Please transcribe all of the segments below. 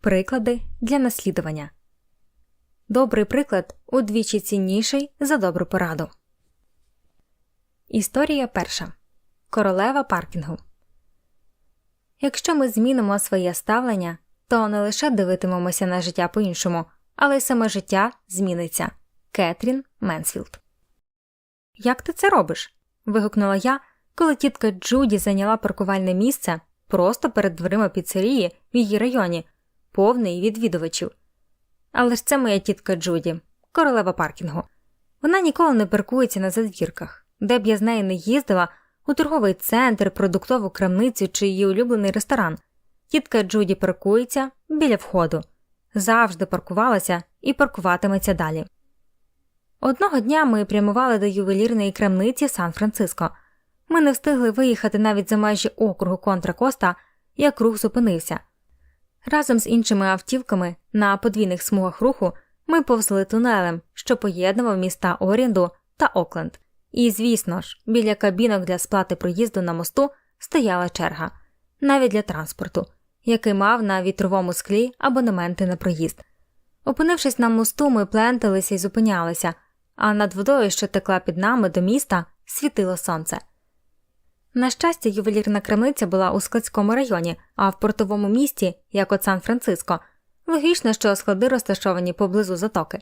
Приклади для наслідування. Добрий приклад удвічі цінніший за добру пораду. Історія перша Королева паркінгу. Якщо ми змінимо своє ставлення, то не лише дивитимемося на життя по іншому, але й саме життя зміниться. Кетрін Менсфілд. Як ти це робиш? Вигукнула я, коли тітка Джуді зайняла паркувальне місце просто перед дверима піцерії в її районі, повний відвідувачів. Але ж це моя тітка Джуді, королева паркінгу. Вона ніколи не паркується на задвірках, де б я з нею не їздила у торговий центр, продуктову крамницю чи її улюблений ресторан. Тітка Джуді паркується біля входу, завжди паркувалася і паркуватиметься далі. Одного дня ми прямували до ювелірної крамниці Сан-Франциско. Ми не встигли виїхати навіть за межі округу Контра Коста, як рух зупинився. Разом з іншими автівками на подвійних смугах руху ми повзли тунелем, що поєднував міста Орінду та Окленд. І, звісно ж, біля кабінок для сплати проїзду на мосту стояла черга, навіть для транспорту, який мав на вітровому склі абонементи на проїзд. Опинившись на мосту, ми пленталися і зупинялися, а над водою, що текла під нами до міста, світило сонце. На щастя, ювелірна крамниця була у складському районі, а в портовому місті, як от Сан-Франциско, логічно, що склади розташовані поблизу затоки.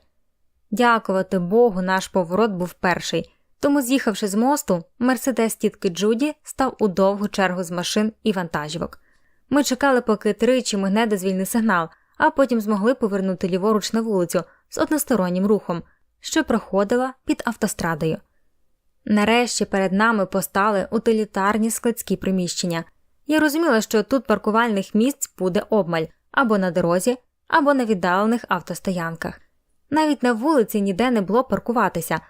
Дякувати Богу, наш поворот був перший, тому, з'їхавши з мосту, мерседес тітки Джуді став у довгу чергу з машин і вантажівок. Ми чекали, поки тричі мигне дозвільний сигнал, а потім змогли повернути ліворуч на вулицю з одностороннім рухом, що проходила під автострадою. Нарешті перед нами постали утилітарні складські приміщення. Я розуміла, що тут паркувальних місць буде обмаль або на дорозі, або на віддалених автостоянках. Навіть на вулиці ніде не було паркуватися,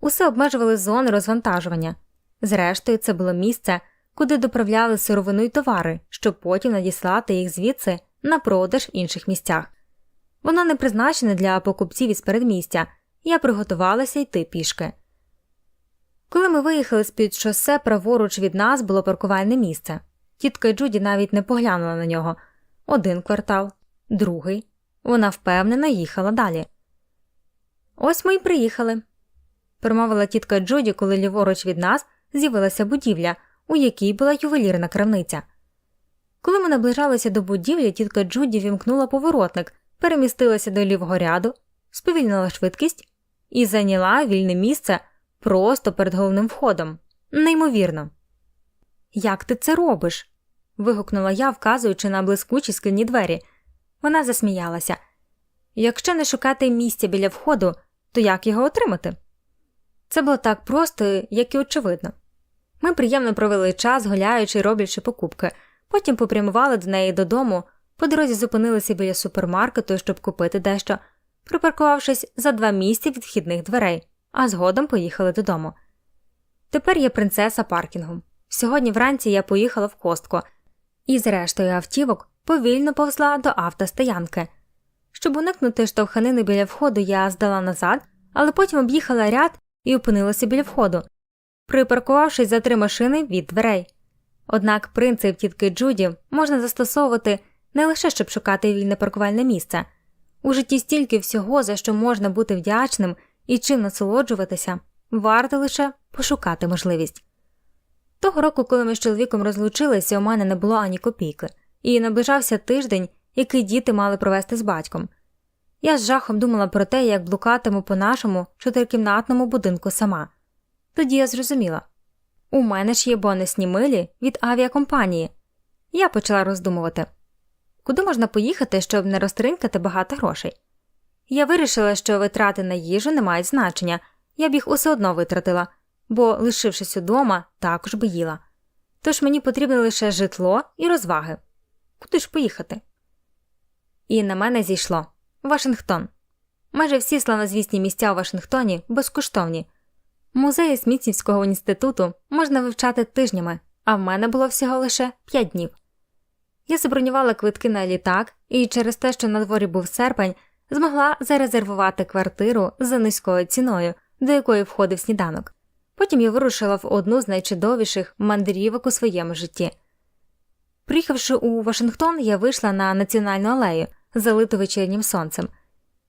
усе обмежували зони розвантажування. Зрештою, це було місце, куди доправляли сировину й товари, щоб потім надіслати їх звідси на продаж в інших місцях. Воно не призначене для покупців із передмістя, я приготувалася йти пішки. Коли ми виїхали з під шосе, праворуч від нас було паркувальне місце. Тітка Джуді навіть не поглянула на нього один квартал, другий. Вона впевнено їхала далі. Ось ми й приїхали, промовила тітка Джуді, коли ліворуч від нас з'явилася будівля, у якій була ювелірна крамниця. Коли ми наближалися до будівлі, тітка Джуді вімкнула поворотник, перемістилася до лівого ряду, сповільнила швидкість і зайняла вільне місце просто перед головним входом. Неймовірно. Як ти це робиш? вигукнула я, вказуючи на блискучі скляні двері. Вона засміялася. Якщо не шукати місця біля входу, то як його отримати? Це було так просто, як і очевидно. Ми приємно провели час, гуляючи й роблячи покупки, потім попрямували до неї додому, по дорозі зупинилися біля супермаркету, щоб купити дещо, припаркувавшись за два місця від вхідних дверей, а згодом поїхали додому. Тепер я принцеса паркінгу. Сьогодні вранці я поїхала в костку і, зрештою, автівок повільно повзла до автостоянки. Щоб уникнути штовханини біля входу, я здала назад, але потім об'їхала ряд і опинилася біля входу, припаркувавшись за три машини від дверей. Однак принцип тітки Джуді можна застосовувати не лише щоб шукати вільне паркувальне місце. У житті стільки всього, за що можна бути вдячним і чим насолоджуватися, варто лише пошукати можливість. Того року, коли ми з чоловіком розлучилися, у мене не було ані копійки, і наближався тиждень, який діти мали провести з батьком. Я з жахом думала про те, як блукатиму по нашому чотирикімнатному будинку сама. Тоді я зрозуміла у мене ж є бонусні милі від авіакомпанії. Я почала роздумувати, куди можна поїхати, щоб не розтринкати багато грошей. Я вирішила, що витрати на їжу не мають значення, я б їх усе одно витратила, бо, лишившись удома, також би їла. Тож мені потрібне лише житло і розваги. Куди ж поїхати? І на мене зійшло Вашингтон. Майже всі славнозвісні місця у Вашингтоні безкоштовні. Музеї Смітсівського інституту можна вивчати тижнями, а в мене було всього лише 5 днів. Я забронювала квитки на літак і через те, що на дворі був серпень, змогла зарезервувати квартиру за низькою ціною, до якої входив сніданок. Потім я вирушила в одну з найчудовіших мандрівок у своєму житті. Приїхавши у Вашингтон, я вийшла на національну алею, залиту вечірнім сонцем,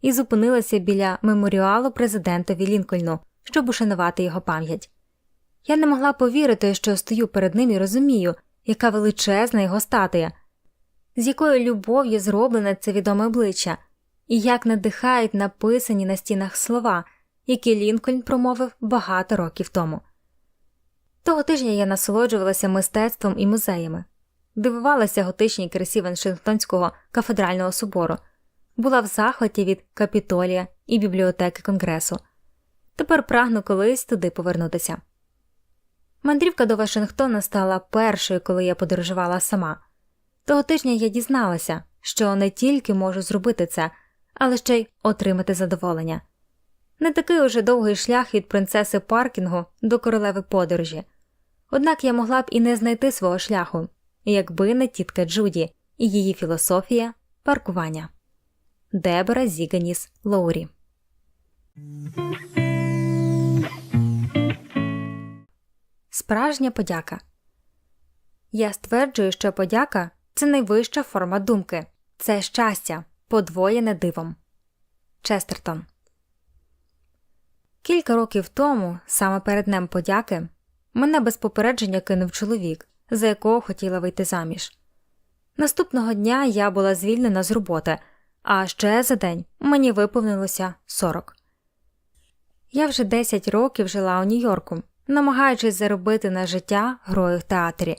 і зупинилася біля меморіалу президентові Лінкольну, щоб ушанувати його пам'ять. Я не могла повірити, що стою перед ним і розумію, яка величезна його статуя, з якою любов'ю зроблене це відоме обличчя, і як надихають написані на стінах слова, які Лінкольн промовив багато років тому. Того тижня я насолоджувалася мистецтвом і музеями, дивувалася готичній красі Вашингтонського кафедрального собору, була в захваті від капітолія і бібліотеки Конгресу. Тепер прагну колись туди повернутися. Мандрівка до Вашингтона стала першою, коли я подорожувала сама. Того тижня я дізналася, що не тільки можу зробити це, але ще й отримати задоволення. Не такий уже довгий шлях від принцеси паркінгу до королеви подорожі. Однак я могла б і не знайти свого шляху, якби не тітка Джуді і її філософія паркування. Дебора Зіганіс Лоурі Справжня подяка. Я стверджую, що подяка це найвища форма думки, це щастя, подвоєне дивом. Честертон. Кілька років тому, саме перед Днем подяки, мене без попередження кинув чоловік, за якого хотіла вийти заміж. Наступного дня я була звільнена з роботи, а ще за день мені виповнилося 40. Я вже 10 років жила у Нью-Йорку, намагаючись заробити на життя грою в театрі.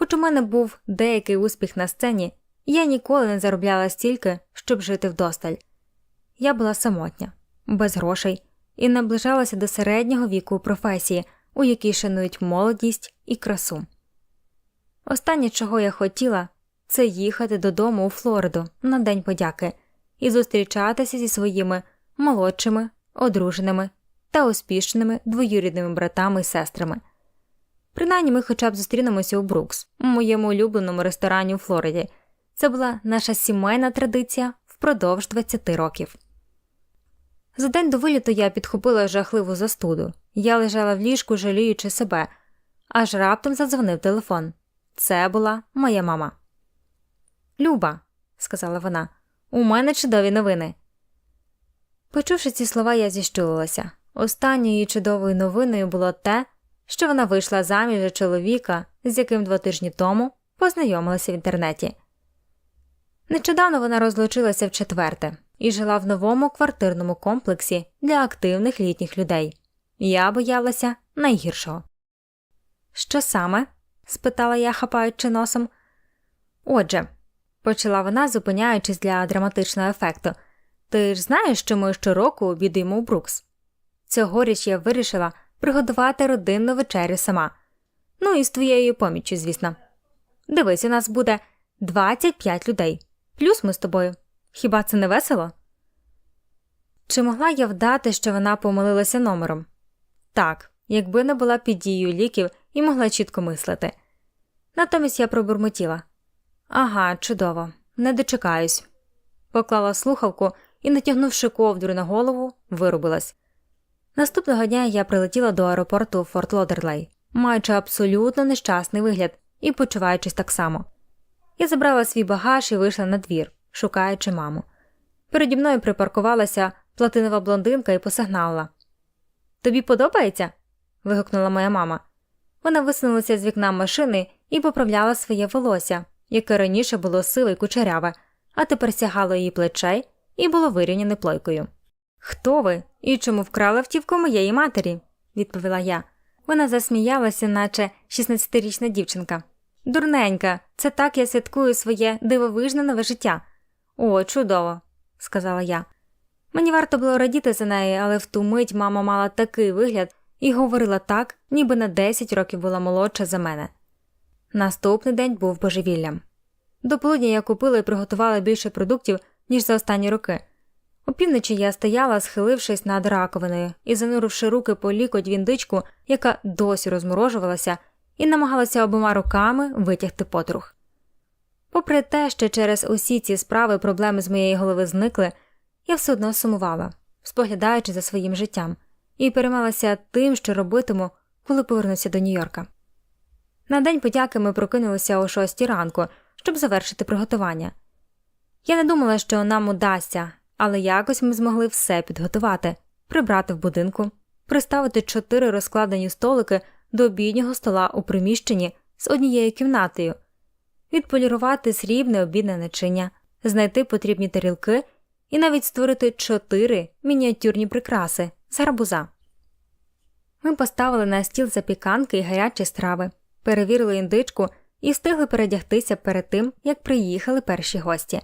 Хоч у мене був деякий успіх на сцені, я ніколи не заробляла стільки, щоб жити вдосталь. Я була самотня, без грошей і наближалася до середнього віку професії, у якій шанують молодість і красу. Останнє, чого я хотіла, це їхати додому у Флориду на День подяки і зустрічатися зі своїми молодшими, одруженими та успішними двоюрідними братами і сестрами. Принаймні ми хоча б зустрінемося у Брукс, у моєму улюбленому ресторані у Флориді. Це була наша сімейна традиція впродовж 20 років. За день до виліту я підхопила жахливу застуду. Я лежала в ліжку, жаліючи себе, аж раптом задзвонив телефон. Це була моя мама. Люба, сказала вона, у мене чудові новини. Почувши ці слова, я зіщулилася. Останньою чудовою новиною було те, що вона вийшла заміж за чоловіка, з яким два тижні тому познайомилася в інтернеті. Нещодавно вона розлучилася в четверте і жила в новому квартирному комплексі для активних літніх людей. Я боялася найгіршого. Що саме? спитала я, хапаючи носом. Отже, почала вона, зупиняючись для драматичного ефекту. Ти ж знаєш, що ми щороку обідуємо у Брукс. Цьогоріч я вирішила приготувати родинну вечерю сама. Ну і з твоєю поміччю, звісно. Дивись, у нас буде 25 людей, плюс ми з тобою. Хіба це не весело? Чи могла я вдати, що вона помилилася номером? Так, якби не була під дією ліків і могла чітко мислити. Натомість я пробурмотіла ага, чудово, не дочекаюсь. Поклала слухавку і, натягнувши ковдру на голову, вирубилась. Наступного дня я прилетіла до аеропорту Форт Лодерлей, маючи абсолютно нещасний вигляд і почуваючись так само. Я забрала свій багаж і вийшла на двір, шукаючи маму. Переді мною припаркувалася платинова блондинка і посигналила. Тобі подобається? вигукнула моя мама. Вона висунулася з вікна машини і поправляла своє волосся, яке раніше було сиве й кучеряве, а тепер сягало її плечей і було вирівняне плойкою. Хто ви і чому вкрали автівку моєї матері? відповіла я. Вона засміялася, наче 16-річна дівчинка. Дурненька, це так я святкую своє дивовижне нове життя. О, чудово, сказала я. Мені варто було радіти за неї, але в ту мить мама мала такий вигляд і говорила так, ніби на 10 років була молодша за мене. Наступний день був божевіллям. До полудня я купила і приготувала більше продуктів, ніж за останні роки. Опівночі я стояла, схилившись над раковиною і зануривши руки по лікоть в індичку, яка досі розморожувалася, і намагалася обома руками витягти потрух. Попри те, що через усі ці справи проблеми з моєї голови зникли, я все одно сумувала, споглядаючи за своїм життям, і переймалася тим, що робитиму, коли повернуся до Нью-Йорка. На день подяки ми прокинулися о шостій ранку, щоб завершити приготування. Я не думала, що нам удасться, але якось ми змогли все підготувати, прибрати в будинку, приставити чотири розкладені столики до обіднього стола у приміщенні з однією кімнатою, відполірувати срібне обідне начиння, знайти потрібні тарілки і навіть створити чотири мініатюрні прикраси з гарбуза. Ми поставили на стіл запіканки і гарячі страви, перевірили індичку і встигли передягтися перед тим, як приїхали перші гості.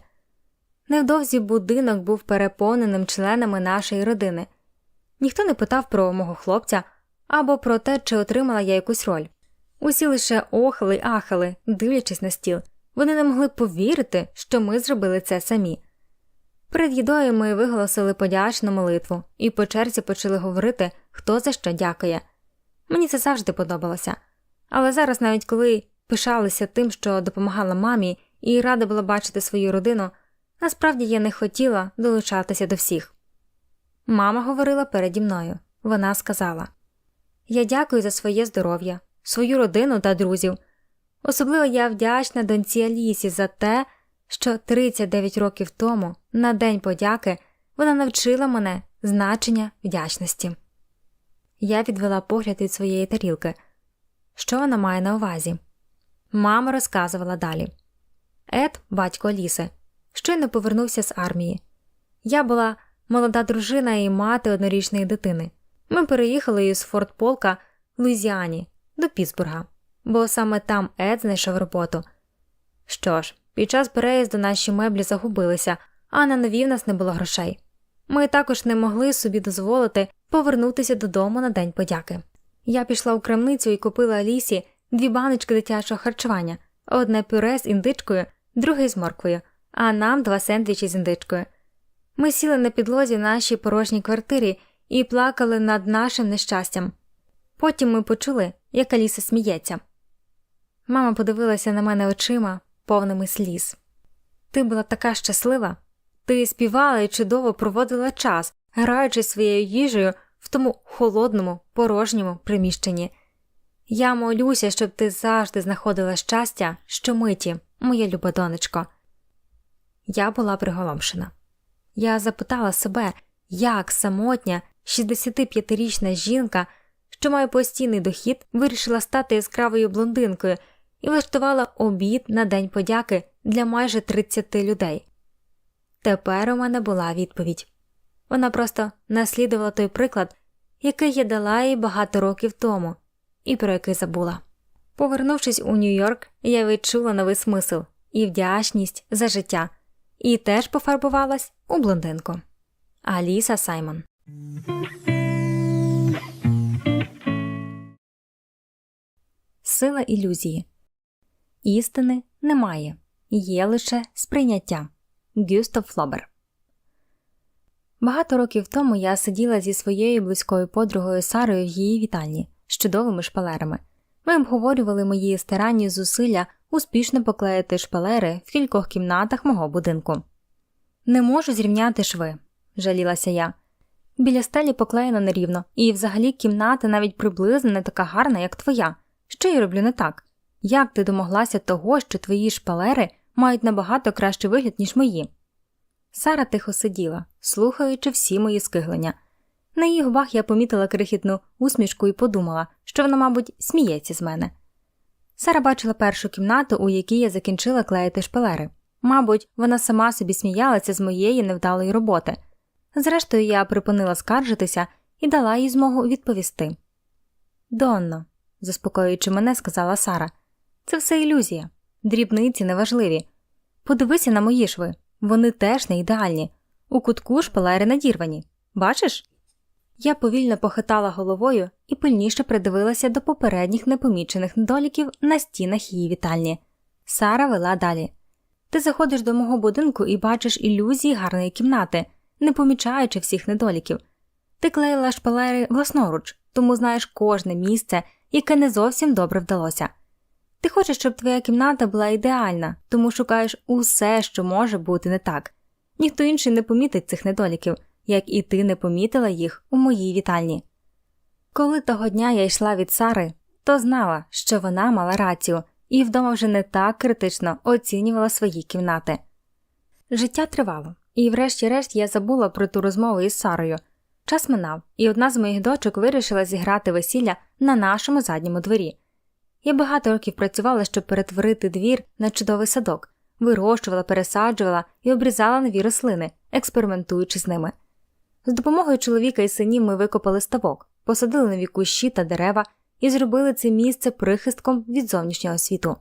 Невдовзі будинок був переповненим членами нашої родини. Ніхто не питав про мого хлопця або про те, чи отримала я якусь роль. Усі лише охали й ахали, дивлячись на стіл. Вони не могли повірити, що ми зробили це самі. Перед їдою ми виголосили подячну молитву і по черзі почали говорити, хто за що дякує. Мені це завжди подобалося. Але зараз, навіть коли пишалися тим, що допомагала мамі, і рада була бачити свою родину, насправді я не хотіла долучатися до всіх. Мама говорила переді мною. Вона сказала Я дякую за своє здоров'я, свою родину та друзів. Особливо я вдячна доньці Алісі за те, що 39 років тому, на День подяки, вона навчила мене значення вдячності. Я відвела погляд від своєї тарілки. Що вона має на увазі? Мама розказувала далі. Ед, батько Ліси, щойно повернувся з армії. Я була молода дружина і мати однорічної дитини. Ми переїхали із Форт Полка в Луїзіані до Пітсбурга, бо саме там Ед знайшов роботу. Що ж, під час переїзду наші меблі загубилися, а на нові в нас не було грошей. Ми також не могли собі дозволити повернутися додому на День подяки. Я пішла у крамницю і купила Алісі дві баночки дитячого харчування, одне пюре з індичкою, друге з морквою, а нам два сендвічі з індичкою. Ми сіли на підлозі в нашій порожній квартирі і плакали над нашим нещастям. Потім ми почули, як Аліса сміється. Мама подивилася на мене очима, повними сліз. Ти була така щаслива. Ти співала і чудово проводила час, граючи своєю їжею в тому холодному, порожньому приміщенні. Я молюся, щоб ти завжди знаходила щастя, щомиті, моя люба донечко. Я була приголомшена. Я запитала себе, як самотня, 65-річна жінка, що має постійний дохід, вирішила стати яскравою блондинкою і влаштувала обід на День подяки для майже 30 людей. Тепер у мене була відповідь вона просто наслідувала той приклад, який я дала їй багато років тому, і про який забула. Повернувшись у Нью-Йорк, я відчула новий смисл і вдячність за життя, і теж пофарбувалась у блондинку. Аліса Саймон. Сила ілюзії істини немає, є лише сприйняття. Гюстав Флобер. Багато років тому я сиділа зі своєю близькою подругою Сарою в її вітальні з чудовими шпалерами. Ми обговорювали мої старанні зусилля успішно поклеїти шпалери в кількох кімнатах мого будинку. Не можу зрівняти шви, жалілася я. Біля стелі поклеєно нерівно, і взагалі кімната навіть приблизно не така гарна, як твоя. Що я роблю не так? Як ти домоглася того, що твої шпалери мають набагато кращий вигляд, ніж мої? Сара тихо сиділа, слухаючи всі мої скиглення. На її губах я помітила крихітну усмішку і подумала, що вона, мабуть, сміється з мене. Сара бачила першу кімнату, у якій я закінчила клеїти шпалери. Мабуть, вона сама собі сміялася з моєї невдалої роботи. Зрештою, я припинила скаржитися і дала їй змогу відповісти. Донно, заспокоюючи мене, сказала Сара, це все ілюзія, дрібниці неважливі. Подивися на мої шви, вони теж не ідеальні. У кутку шпалери надірвані. Бачиш? Я повільно похитала головою і пильніше придивилася до попередніх непомічених недоліків на стінах її вітальні. Сара вела далі. Ти заходиш до мого будинку і бачиш ілюзії гарної кімнати, не помічаючи всіх недоліків. Ти клеїла шпалери власноруч, тому знаєш кожне місце, яке не зовсім добре вдалося. Ти хочеш, щоб твоя кімната була ідеальна, тому шукаєш усе, що може бути не так. Ніхто інший не помітить цих недоліків, як і ти не помітила їх у моїй вітальні. Коли того дня я йшла від Сари, то знала, що вона мала рацію, і вдома вже не так критично оцінювала свої кімнати. Життя тривало, і врешті-решт я забула про ту розмову із Сарою. Час минав, і одна з моїх дочок вирішила зіграти весілля на нашому задньому дворі. Я багато років працювала, щоб перетворити двір на чудовий садок, вирощувала, пересаджувала і обрізала нові рослини, експериментуючи з ними. З допомогою чоловіка і синів ми викопали ставок, посадили нові кущі та дерева і зробили це місце прихистком від зовнішнього світу.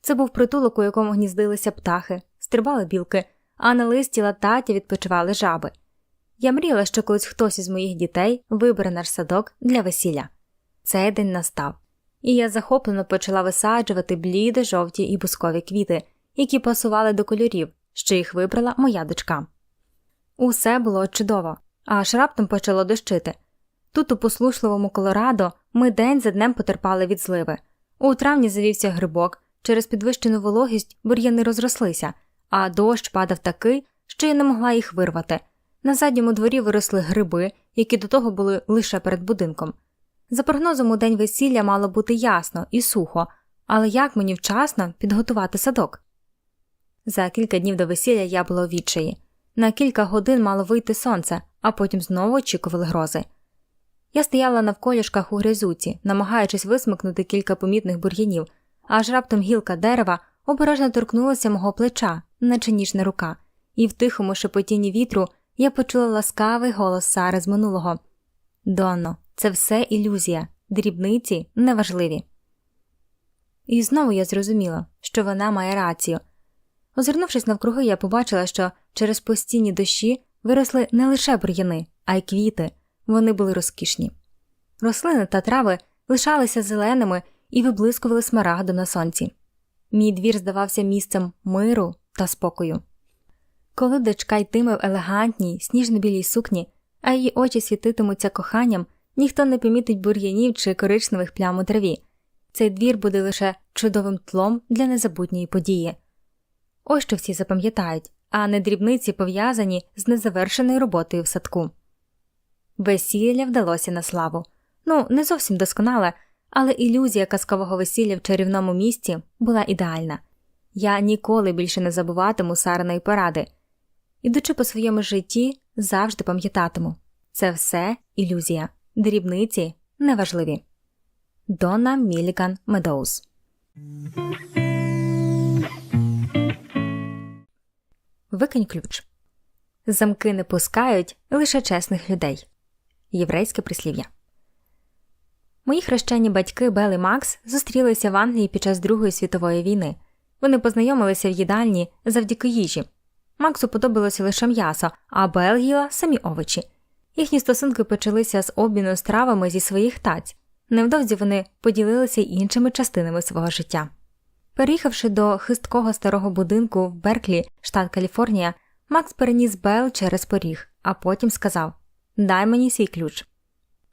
Це був притулок, у якому гніздилися птахи, стрибали білки, а на листі лататі відпочивали жаби. Я мріяла, що колись хтось із моїх дітей вибере наш садок для весілля. Цей день настав, і я захоплено почала висаджувати бліди, жовті і бускові квіти, які пасували до кольорів, що їх вибрала моя дочка. Усе було чудово, аж раптом почало дощити. Тут, у послушливому Колорадо, ми день за днем потерпали від зливи. У травні завівся грибок, через підвищену вологість бур'яни розрослися, а дощ падав такий, що я не могла їх вирвати. На задньому дворі виросли гриби, які до того були лише перед будинком. За прогнозом у день весілля мало бути ясно і сухо, але як мені вчасно підготувати садок? За кілька днів до весілля я була у відчаї. На кілька годин мало вийти сонце, а потім знову очікували грози. Я стояла навколішках у грязюці, намагаючись висмикнути кілька помітних бур'янів, аж раптом гілка дерева обережно торкнулася мого плеча, наче ніжна рука, і в тихому шепотінні вітру я почула ласкавий голос Сари з минулого Донно, це все ілюзія, дрібниці неважливі. І знову я зрозуміла, що вона має рацію. Озирнувшись навкруги, я побачила, що через постійні дощі виросли не лише бур'яни, а й квіти, вони були розкішні. Рослини та трави лишалися зеленими і виблискували смарагдом на сонці. Мій двір здавався місцем миру та спокою. Коли дочка йтиме в елегантній, сніжно-білій сукні, а її очі світитимуться коханням, ніхто не помітить бур'янів чи коричневих плям у траві. Цей двір буде лише чудовим тлом для незабутньої події. Ось що всі запам'ятають, а не дрібниці пов'язані з незавершеною роботою в садку. Весілля вдалося на славу. Ну, не зовсім досконале, але ілюзія казкового весілля в чарівному місті була ідеальна. Я ніколи більше не забуватиму Сариної поради. Ідучи по своєму житті, завжди пам'ятатиму це все ілюзія, дрібниці неважливі. Донна Міліган Медоуз Викинь ключ. Замки не пускають лише чесних людей. Єврейське прислів'я. Мої хрещені батьки Бел і Макс зустрілися в Англії під час Другої світової війни. Вони познайомилися в їдальні завдяки їжі. Максу подобалося лише м'ясо, а Бел їла самі овочі. Їхні стосунки почалися з обміну стравами зі своїх таць. Невдовзі вони поділилися іншими частинами свого життя. Переїхавши до хисткого старого будинку в Берклі, штат Каліфорнія, Макс переніс Бел через поріг, а потім сказав Дай мені свій ключ.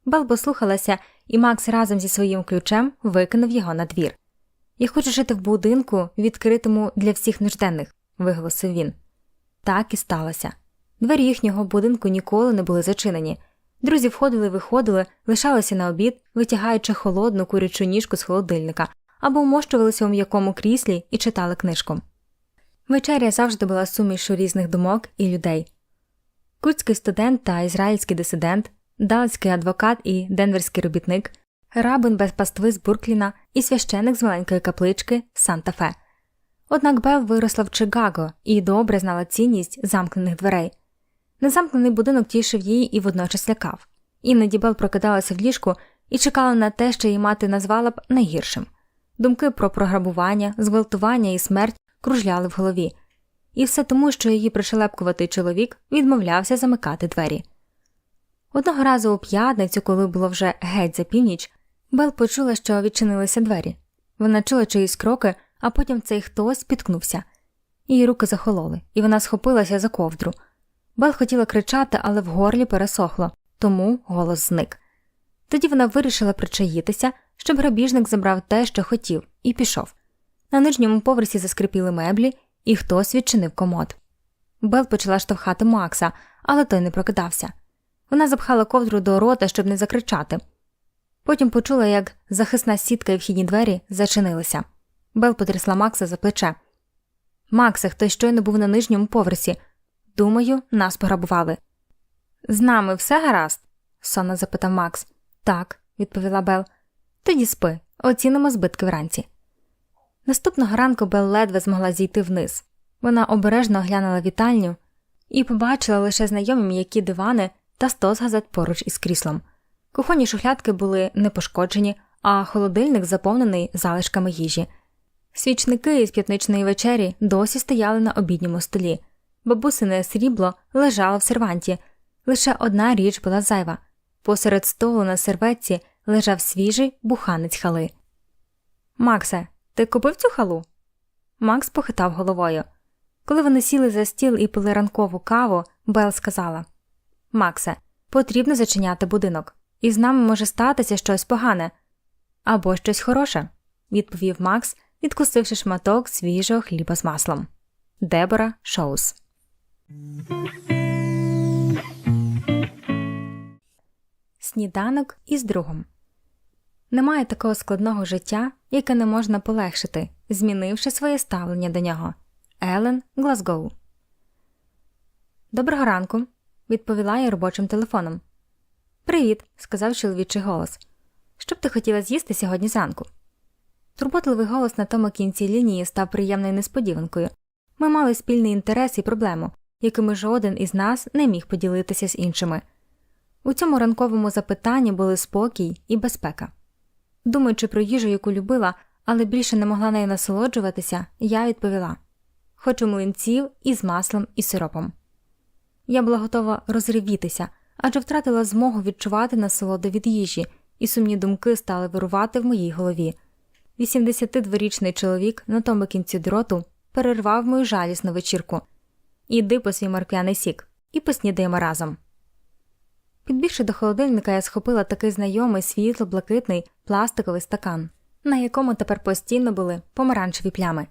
Бел послухалася, і Макс разом зі своїм ключем викинув його на двір. Я хочу жити в будинку, відкритому для всіх нужденних, виголосив він. Так і сталося. Двері їхнього будинку ніколи не були зачинені. Друзі входили, виходили, лишалися на обід, витягаючи холодну курячу ніжку з холодильника, або вмощувалися у м'якому кріслі і читали книжку. Вечеря завжди була сумішю різних думок і людей. Курдський студент та ізраїльський дисидент, далський адвокат і денверський робітник, рабин без пастви з Буркліна і священик з маленької каплички Санта-Фе. Однак Бел виросла в Чикаго і добре знала цінність замкнених дверей. Незамкнений будинок тішив її і водночас лякав. Іноді Бел прокидалася в ліжку і чекала на те, що її мати назвала б найгіршим. Думки про програбування, зґвалтування і смерть кружляли в голові, і все тому, що її пришелепкуватий чоловік відмовлявся замикати двері. Одного разу у п'ятницю, коли було вже геть за північ, Бел почула, що відчинилися двері. Вона чула чиїсь кроки, а потім цей хтось спіткнувся. Її руки захололи, і вона схопилася за ковдру. Бел хотіла кричати, але в горлі пересохло, тому голос зник. Тоді вона вирішила причаїтися, щоб грабіжник забрав те, що хотів, і пішов. На нижньому поверсі заскрипіли меблі, і хтось відчинив комод. Бел почала штовхати Макса, але той не прокидався. Вона запхала ковдру до рота, щоб не закричати. Потім почула, як захисна сітка і вхідні двері зачинилися. Бел потрясла Макса за плече. Максе, хтось щойно був на нижньому поверсі. Думаю, нас пограбували. З нами все гаразд? сонно запитав Макс. Так, відповіла Бел. Тоді спи, оцінимо збитки вранці. Наступного ранку Бел ледве змогла зійти вниз. Вона обережно оглянула вітальню і побачила лише знайомі м'які дивани та стос газет поруч із кріслом. Кухонні шухлядки були не пошкоджені, а холодильник заповнений залишками їжі. Свічники із п'ятничної вечері досі стояли на обідньому столі. Бабусине срібло лежало в серванті. Лише одна річ була зайва. Посеред столу на серветці лежав свіжий буханець хали. Максе, ти купив цю халу? Макс похитав головою. Коли вони сіли за стіл і пили ранкову каву, Бел сказала Максе, потрібно зачиняти будинок, і з нами може статися щось погане або щось хороше, відповів Макс, відкусивши шматок свіжого хліба з маслом. Дебора Шоус. Сніданок із другом. Немає такого складного життя, яке не можна полегшити, змінивши своє ставлення до нього. Елен Глазгоу. Доброго ранку. відповіла я робочим телефоном. Привіт, сказав чоловічий голос. Що б ти хотіла з'їсти сьогодні зранку? Турботливий голос на тому кінці лінії став приємною несподіванкою. Ми мали спільний інтерес і проблему, якими жоден із нас не міг поділитися з іншими. У цьому ранковому запитанні були спокій і безпека. Думаючи про їжу, яку любила, але більше не могла нею насолоджуватися, я відповіла хочу млинців із маслом і сиропом. Я була готова розривітися, адже втратила змогу відчувати насолоду від їжі, і сумні думки стали вирувати в моїй голові. 82-річний чоловік на тому кінці дроту перервав мою жалісну вечірку. Іди по свій морквяний сік і поснідаємо разом. Підбігши до холодильника, я схопила такий знайомий світло блакитний пластиковий стакан, на якому тепер постійно були помаранчеві плями.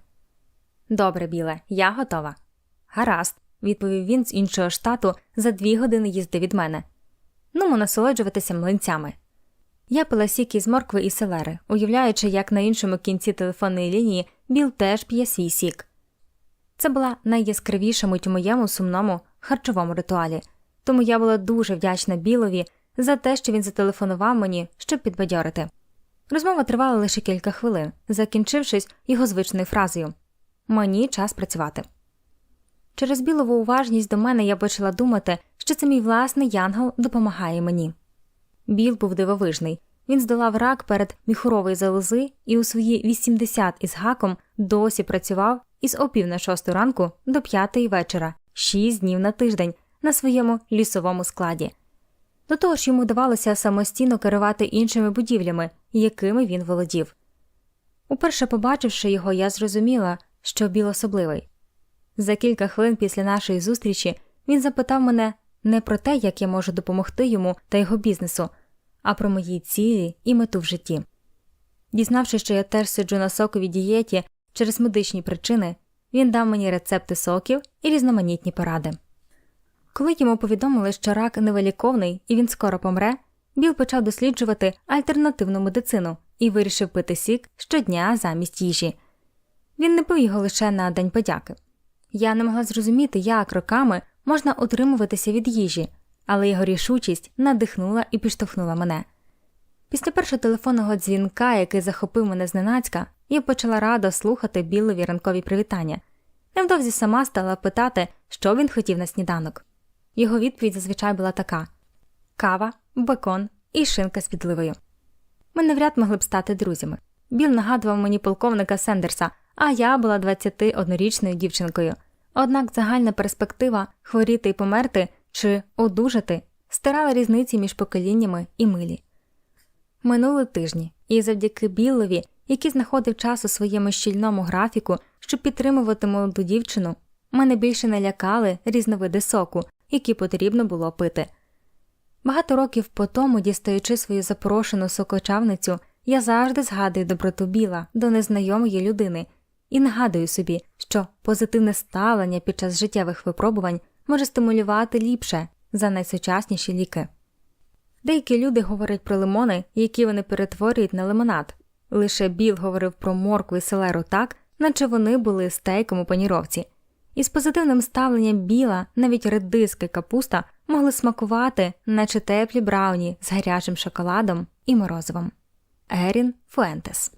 Добре, біле, я готова. Гаразд, відповів він з іншого штату за дві години їзди від мене. Нумо насолоджуватися млинцями. Я пила сік із моркви і селери, уявляючи, як на іншому кінці телефонної лінії Біл теж п'є свій сік. Це була найяскравіша мить у моєму сумному харчовому ритуалі, тому я була дуже вдячна Білові за те, що він зателефонував мені, щоб підбадьорити. Розмова тривала лише кілька хвилин, закінчившись його звичною фразою Мені час працювати. Через білову уважність до мене я почала думати, що це мій власний янгол допомагає мені. Біл був дивовижний. Він здолав рак перед міхурової залози і у свої 80 із гаком досі працював із опів на шосту ранку до п'ятої вечора, шість днів на тиждень на своєму лісовому складі. До того ж йому вдавалося самостійно керувати іншими будівлями, якими він володів. Уперше побачивши його, я зрозуміла, що Біл особливий. За кілька хвилин після нашої зустрічі він запитав мене не про те, як я можу допомогти йому та його бізнесу, а про мої цілі і мету в житті. Дізнавшись, що я теж сиджу на соковій дієті через медичні причини, він дав мені рецепти соків і різноманітні поради. Коли йому повідомили, що рак невиліковний і він скоро помре, Біл почав досліджувати альтернативну медицину і вирішив пити сік щодня замість їжі. Він не пив його лише на День подяки. Я не могла зрозуміти, як роками можна утримуватися від їжі, але його рішучість надихнула і підштовхнула мене. Після першого телефонного дзвінка, який захопив мене зненацька, я почала радо слухати білові ранкові привітання. Невдовзі сама стала питати, що він хотів на сніданок. Його відповідь зазвичай була така кава, бекон і шинка з підливою. Ми навряд могли б стати друзями. Біл нагадував мені полковника Сендерса, а я була 21-річною дівчинкою. Однак загальна перспектива хворіти і померти чи одужати стирала різниці між поколіннями і милі. Минули тижні, і завдяки Білові, який знаходив час у своєму щільному графіку, щоб підтримувати молоду дівчину, мене більше не лякали різновиди соку, які потрібно було пити. Багато років по тому, дістаючи свою запрошену сокочавницю, я завжди згадую доброту біла до незнайомої людини і нагадую собі, що позитивне ставлення під час життєвих випробувань може стимулювати ліпше за найсучасніші ліки. Деякі люди говорять про лимони, які вони перетворюють на лимонад. Лише Біл говорив про моркву і селеру так, наче вони були стейком у паніровці. Із позитивним ставленням біла навіть редиски капуста могли смакувати, наче теплі брауні з гарячим шоколадом і морозивом. Ерін Фуентес